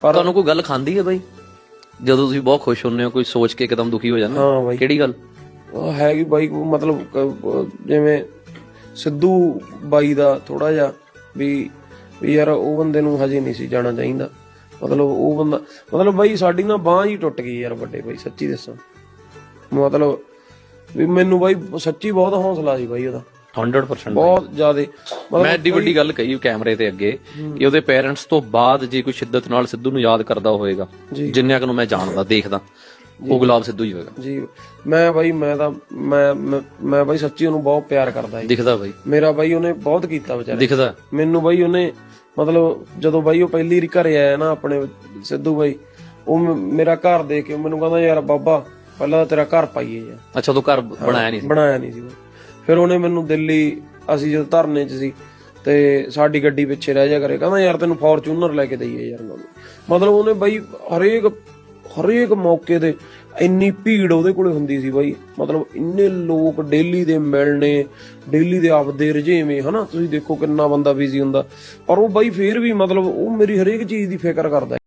ਪਰ ਤੁਹਾਨੂੰ ਕੋਈ ਗੱਲ ਖਾਂਦੀ ਹੈ ਬਾਈ? ਜਦੋਂ ਤੁਸੀਂ ਬਹੁਤ ਖੁਸ਼ ਹੁੰਦੇ ਹੋ ਕੋਈ ਸੋਚ ਕੇ ਇੱਕਦਮ ਦੁਖੀ ਹੋ ਜਾਂਦੇ ਹੋ? ਹਾਂ ਬਾਈ। ਕਿਹੜੀ ਗੱਲ? ਉਹ ਹੈਗੀ ਬਾਈ ਕੋ ਮਤਲਬ ਕ- ਜਿਵੇਂ ਸਿੱਧੂ ਬਾਈ ਦਾ ਥੋੜਾ ਜਿਹਾ ਵੀ ਵੀ ਯਾਰ ਉਹ ਬੰਦੇ ਨੂੰ ਹਜੇ ਨਹੀਂ ਸੀ ਜਾਣਾ ਚਾਹੀਦਾ। ਮਤਲਬ ਉਹ ਬੰਦਾ ਮਤਲਬ ਬਾਈ ਸਾਡੀ ਨਾ ਬਾਹ ਹੀ ਟੁੱਟ ਗਈ ਯਾਰ ਵੱਡੇ ਬਾਈ ਸੱਚੀ ਦੱਸਾਂ। ਮਤਲਬ ਵੀ ਮੈਨੂੰ ਬਾਈ ਸੱਚੀ ਬਹੁਤ ਹੌਸਲਾ ਸੀ ਬਾਈ ਉਹਦਾ। 100% ਬਹੁਤ ਜ਼ਿਆਦੇ। ਮੈਂ ਐਡੀ ਵੱਡੀ ਗੱਲ ਕਹੀ ਕੈਮਰੇ ਤੇ ਅੱਗੇ ਕਿ ਉਹਦੇ ਪੇਰੈਂਟਸ ਤੋਂ ਬਾਅਦ ਜੇ ਕੋਈ ਸ਼ਿੱਦਤ ਨਾਲ ਸਿੱਧੂ ਨੂੰ ਯਾਦ ਕਰਦਾ ਹੋਵੇਗਾ ਜੀ। ਜਿੰਨਿਆਂ ਨੂੰ ਮੈਂ ਜਾਣਦਾ ਦੇਖਦਾ ਉਹ ਗੁਲਾਬ ਸਿੱਧੂ ਹੀ ਹੋਵੇਗਾ। ਜੀ। ਮੈਂ ਬਾਈ ਮੈਂ ਤਾਂ ਮੈਂ ਮੈਂ- ਬਾਈ ਸੱਚੀ ਉਹਨੂੰ ਬਹੁਤ ਪਿਆਰ ਕਰਦਾ ਸੀ ਦਿਖਦਾ ਬਾਈ। ਮੇਰਾ ਬਾਈ ਉਹਨੇ ਬਹੁਤ ਕੀਤਾ ਵਿਚਾਰਾ। ਦਿਖਦਾ। ਮੈਨੂੰ ਬਾਈ ਉਹਨੇ ਮਤਲਬ ਜਦੋਂ ਬਾਈ ਉਹ ਪਹਿਲੀ ਵਾਰੀ ਘਰੇ ਆਇਆ ਨਾ ਆਪਣੇ ਸਿੱਧੂ ਬਾਈ ਉਹ ਮੇਰਾ ਘਰ ਦੇਖ ਕੇ ਮੈਨੂੰ ਕਹਿੰਦਾ ਯਾਰ ਬਾਬਾ ਪਹਿਲਾਂ ਤੇਰਾ ਘਰ ਪਾਈਏ ਯਾਰ। ਅੱਛਾ ਤੂੰ ਘਰ ਬਣਾਇਆ ਨਹੀਂ ਸੀ? ਬਣਾਇਆ ਨਹੀਂ ਸੀ ਬਾਈ। ਫਿਰ ਉਹਨੇ ਮੈਨੂੰ ਦਿੱਲੀ, ਅਸੀਂ ਜਦੋਂ ਧਰਨੇ 'ਚ ਸੀ ਤੇ ਸਾਡੀ ਗੱਡੀ ਪਿੱਛੇ ਰਹਿ ਜਾ ਕਰੇ, ਕਹਿੰਦਾ ਯਾਰ ਤੈਨੂੰ ਫੋਰਚੂਨਰ ਲੈ ਕੇ ਦਈਏ ਯਾਰ ਮੈਨੂੰ ਮਤਲਬ ਉਹਨੇ ਬਾਈ ਹਰੇਕ ਹਰੇਕ ਮੌਕੇ ਤੇ ਇੰਨੀ ਭੀੜ ਉਹਦੇ ਕੋਲੇ ਹੁੰਦੀ ਸੀ ਬਾਈ। ਮਤਲਬ ਇੰਨੇ ਲੋਕ ਡੇਲੀ ਦੇ ਮਿਲਣੇ, ਡੇਲੀ ਦੇ ਆਪਦੇ ਰਜੇਵੇਂ ਹਨਾ? ਤੁਸੀਂ ਦੇਖੋ ਕਿੰਨਾ ਬੰਦਾ ਬਿਜ਼ੀ ਹੁੰਦਾ। ਪਰ ਉਹ ਬਾਈ ਫੇਰ ਵੀ ਮਤਲਬ ਉਹ ਮੇਰੀ ਹਰੇਕ ਚੀਜ਼ ਦੀ ਫਿਕਰ ਕਰਦਾ।